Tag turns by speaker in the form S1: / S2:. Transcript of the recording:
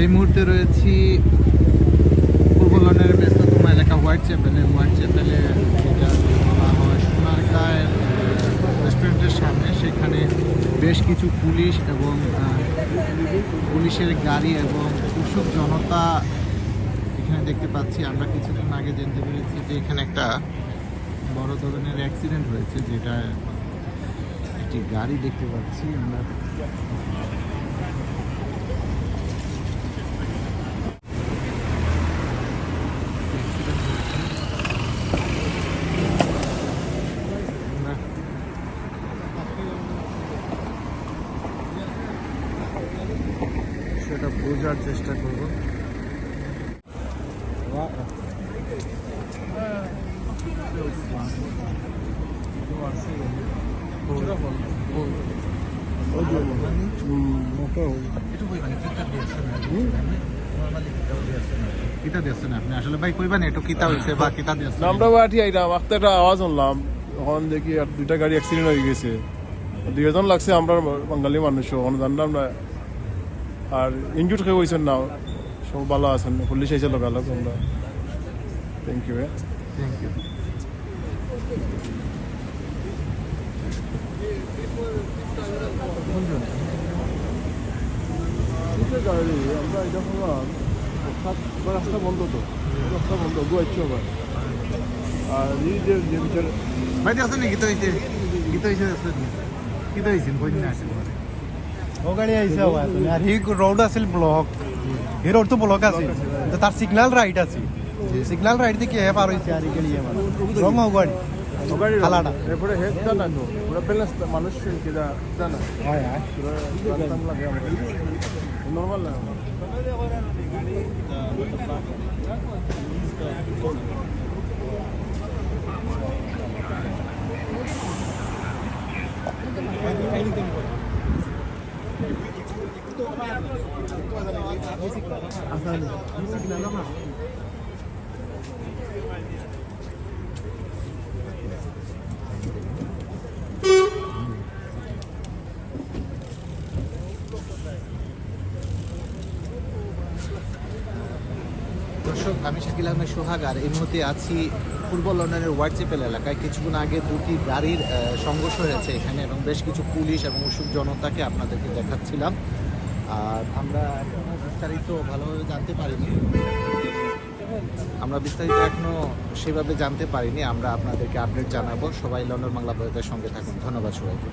S1: এই মুহূর্তে রয়েছি পূর্ব লন্ডনের ব্যস্ততম এলাকা হোয়াইট চ্যাপেলে। হোয়াইট চ্যাপেলে রেস্টুরেন্টের সামনে। সেখানে বেশ কিছু পুলিশ এবং পুলিশের গাড়ি এবং উৎসুক জনতা এখানে দেখতে পাচ্ছি। আমরা কিছুদিন আগে জানতে পেরেছি যে এখানে একটা বড় ধরনের অ্যাক্সিডেন্ট হয়েছে, যেটা একটি গাড়ি দেখতে পাচ্ছি আমরা। সেটা বোঝার চেষ্টা করব। কিতা
S2: আমরা একটা আওয়াজ দেখি আর গাড়ি অ্যাক্সিডেন্ট হয়ে গেছে। লাগছে আমরা বাঙালি মানুষ জানলাম না আর ইনজুর খেয়ে হয়েছেন না সব ভালো আছেন পুলিশ এসে লোকালো আমরা। থ্যাংক ইউ
S1: থ্যাংক ইউ
S2: গাড়ি আমরা এটা শুনলাম রাস্তা বন্ধ তো রাস্তা বন্ধ গুয়াচ্ছি আবার আর এই যে যে বিচার
S1: ভাই দিয়েছেন নি কিতা হইছে কিতা হইছে দিয়েছেন কিতা হইছে কই দিন আসেন
S3: ও গাড়ি আইছে আবার আর হি রোড ব্লক হি তো ব্লক আছে। তার সিগন্যাল রাইট আছে। সিগন্যাল হে পার হইছে আর গাড়ি আমার রং গাড়ি। খালাটা।
S2: এরপরে হেড জানা তো পুরো ব্যালেন্স মানুষ কিনা জানা।
S3: হয় হয়।
S2: নর্মাল না
S1: দর্শক, আমি শাকিল আহমেদ সোহাগ আর এই মুহূর্তে আছি পূর্ব লন্ডনের হোয়াটসঅ্যাপেল এলাকায়। কিছুক্ষণ আগে দুটি গাড়ির সংঘর্ষ হয়েছে এখানে এবং বেশ কিছু পুলিশ এবং উৎসুক জনতাকে আপনাদেরকে দেখাচ্ছিলাম। আর আমরা বিস্তারিত ভালোভাবে জানতে পারিনি। আমরা বিস্তারিত এখনও সেভাবে জানতে পারিনি। আমরা আপনাদেরকে আপডেট জানাব। সবাই লন্ডন বাংলা ভারতের সঙ্গে থাকুন। ধন্যবাদ সবাইকে।